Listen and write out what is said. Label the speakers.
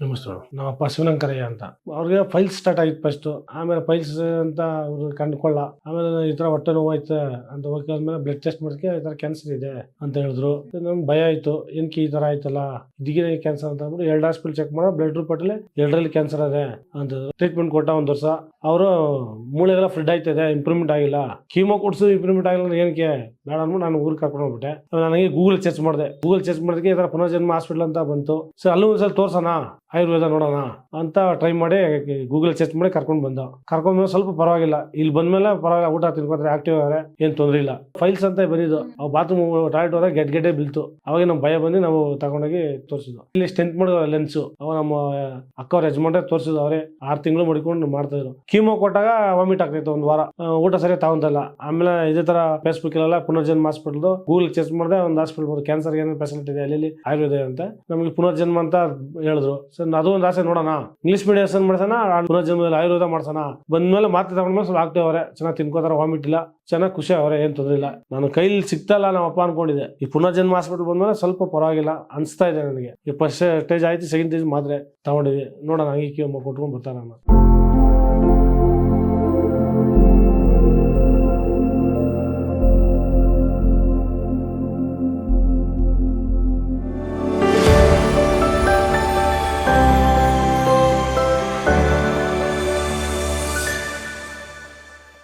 Speaker 1: ನಮಸ್ತೆ ನಮ್ಮ ಅಪ್ಪ ಶಿವನಂಕರಯ್ಯ ಅಂತ. ಅವ್ರಿಗೆ ಫೈಲ್ಸ್ ಸ್ಟಾರ್ಟ್ ಆಗಿತ್ತು ಫಸ್ಟ್ ಆಮೇಲೆ ಫೈಲ್ಸ್ ಅಂತ ಅವ್ರು ಕಂಡುಕೊಳ್ಳ. ಆಮೇಲೆ ಈ ತರ ಹೊಟ್ಟೆ ನೋವು ಆಯ್ತು ಅಂತ ಹೋಗಿದ್ಮೇಲೆ ಬ್ಲಡ್ ಟೆಸ್ಟ್ ಮಾಡಿದ್ರೆ ಈ ತರ ಕ್ಯಾನ್ಸರ್ ಇದೆ ಅಂತ ಹೇಳಿದ್ರು. ನಮ್ಗೆ ಭಯ ಆಯ್ತು. ಏನಕ್ಕೆ ಈ ತರ ಆಯ್ತಲ್ಲ? ಇದೀಗ ಕ್ಯಾನ್ಸರ್ ಅಂತ ಅಂದ್ಬಿಟ್ಟು ಎರಡು ಹಾಸ್ಪಿಟಲ್ ಚೆಕ್ ಮಾಡೋ. ಬ್ಲಡ್ ರಿಪೋರ್ಟ್ ಅಲ್ಲಿ ಎರಡರಲ್ಲಿ ಕ್ಯಾನ್ಸರ್ ಇದೆ ಅಂತ ಟ್ರೀಟ್ಮೆಂಟ್ ಕೊಟ್ಟ ಒಂದ್ ವರ್ಷ. ಅವರು ಮೂಳೆಗೆಲ್ಲ ಫ್ರೆಡ್ ಆಯ್ತದೆ ಇಂಪ್ರೂವ್ಮೆಂಟ್ ಆಗಿಲ್ಲ. ಕೀಮೋ ಕೊಡ್ಸು ಇಂಪ್ರೂವ್ಮೆಂಟ್ ಆಗಿಲ್ಲ ಏನಕ್ಕೆ ಬೇಡ ಅಂದ್ಬಿಟ್ಟು ನಾನು ಊರಿಗೆ ಕರ್ಕೊಂಡು ಹೋಗ್ಬಿಟ್ಟೆ. ನನಗೆ ಗೂಗಲ್ ಸರ್ಚ್ ಮಾಡಿದೆ. ಗೂಗಲ್ ಸರ್ಚ್ ಮಾಡಿದಕ್ಕೆ ಈ ತರ ಪುನರ್ಜನ್ಮ ಹಾಸ್ಪಿಟಲ್ ಅಂತ ಬಂತು. ಸೊ ಅಲ್ಲೂ ಒಂದ್ಸಲ ತೋರ್ಸೋಣ? ಆಯುರ್ವೇದ ನೋಡೋಣ ಅಂತ ಟ್ರೈ ಮಾಡಿ ಗೂಗಲ್ ಸರ್ಚ್ ಮಾಡಿ ಕರ್ಕೊಂಡು ಬಂದ. ಕರ್ಕೊಂಡ್ ಬಂದ್ರೆ ಸ್ವಲ್ಪ ಪರವಾಗಿಲ್ಲ. ಇಲ್ಲಿ ಬಂದ್ಮೇಲೆ ಪರವಾಗಿಲ್ಲ ಊಟ ತಿನ್ಕೊಂಡ್ರೆ ಆಕ್ಟಿವ್ ಆದ್ರೆ ಏನ್ ತೊಂದ್ರೆ ಇಲ್ಲ. ಫೈಲ್ಸ್ ಅಂತ ಬರೀದು ಅವ್ ಬಾತ್ರೂಮ್ ಟಾಯ್ಲೆಟ್ ಹೋದಾಗ ಗೆಡ್ ಗೆಡ್ಡೆ ಬೀಳ್ತು. ಅವಾಗ ನಮ್ ಭಯ ಬಂದು ನಾವು ತಗೊಂಡೋಗಿ ತೋರಿಸಿದ್ವು. ಇಲ್ಲಿ ಸ್ಟೆಂಟ್ ಮಾಡಿದ ಲೆನ್ಸ್ ಅವ ನಮ್ಮ ಅಕ್ಕವ್ರ ಯಜಮಾನ್ರೆ ತೋರಿಸಿದ್ರು ಅವರೇ. ಆರು ತಿಂಗಳು ಮಡಿಕೊಂಡು ಮಾಡ್ತಾ ಇದ್ರು. ಕೀಮೋ ಕೊಟ್ಟಾಗ ವಾಮಿಟ್ ಆಗ್ತಿತ್ತು ಒಂದು ವಾರ. ಊಟ ಸರಿ ತಗೊಂತಲ್ಲ ಆಮೇಲೆ ಇದೇ ತರ ಫೇಸ್ಬುಕ್ ಇಲ್ಲಲ್ಲ ಪುನರ್ಜನ್ಮ ಹಾಸ್ಪಿಟಲ್ ಗೂಗಲ್ ಚೆಕ್ ಮಾಡಿದೆ ಒಂದು ಹಾಸ್ಪಿಟಲ್ ಬಂದು ಕ್ಯಾನ್ಸರ್ ಏನೇನು ಫೆಸಿಲಿಟಿ ಇದೆ ಅಲ್ಲಿ ಆಯುರ್ವೇದ ಅಂತ. ನಮಗೆ ಪುನರ್ಜನ್ಮ ಅಂತ ಹೇಳಿದ್ರು. ಅದು ಒಂದು ಆಸೆ ನೋಡೋಣ. ಇಂಗ್ಲೀಷ್ ಮೀಡಿಯಂ ಮಾಡ್ಸೋಣ ಪುನರ್ಜನ್ಮದಲ್ಲಿ ಆಯುರ್ವೇದ ಮಾಡ್ಸೋಣ. ಬಂದ್ಮೇಲೆ ಮಾತ್ರೆ ತಗೊಂಡ್ಮೇಲೆ ಸ್ವಲ್ಪ ಆಗ್ತೇವೆ ಅವರೇ. ಚೆನ್ನಾಗಿ ತಿನ್ಕೋತಾರ ವಾಮಿಟ್ ಇಲ್ಲ ಚೆನ್ನಾಗಿ ಖುಷಿ ಅವರೇ, ಏನು ತೊಂದರೆ ಇಲ್ಲ. ನಾನು ಕೈಲಿ ಸಿಗ್ತಲ್ಲ ನಮ್ಮ ಅಪ್ಪ ಅನ್ಕೊಂಡಿದ್ದೆ. ಈ ಪುನರ್ಜನ್ಮ ಹಾಸ್ಪಿಟಲ್ ಬಂದ್ಮೇಲೆ ಸ್ವಲ್ಪ ಪರವಾಗಿಲ್ಲ, ಅನಿಸ್ತಾ ಇದೆ ನನಗೆ. ಈ ಫಸ್ಟ್ ಸ್ಟೇಜ್ ಆಯ್ತು, ಸೆಕೆಂಡ್ ಸ್ಟೇಜ್ ಮಾತ್ರೆ ತಗೊಂಡಿದ್ವಿ ನೋಡೋಣ, ಹಂಗೆ ಕೊಟ್ಕೊಂಡು ಬರ್ತಾರ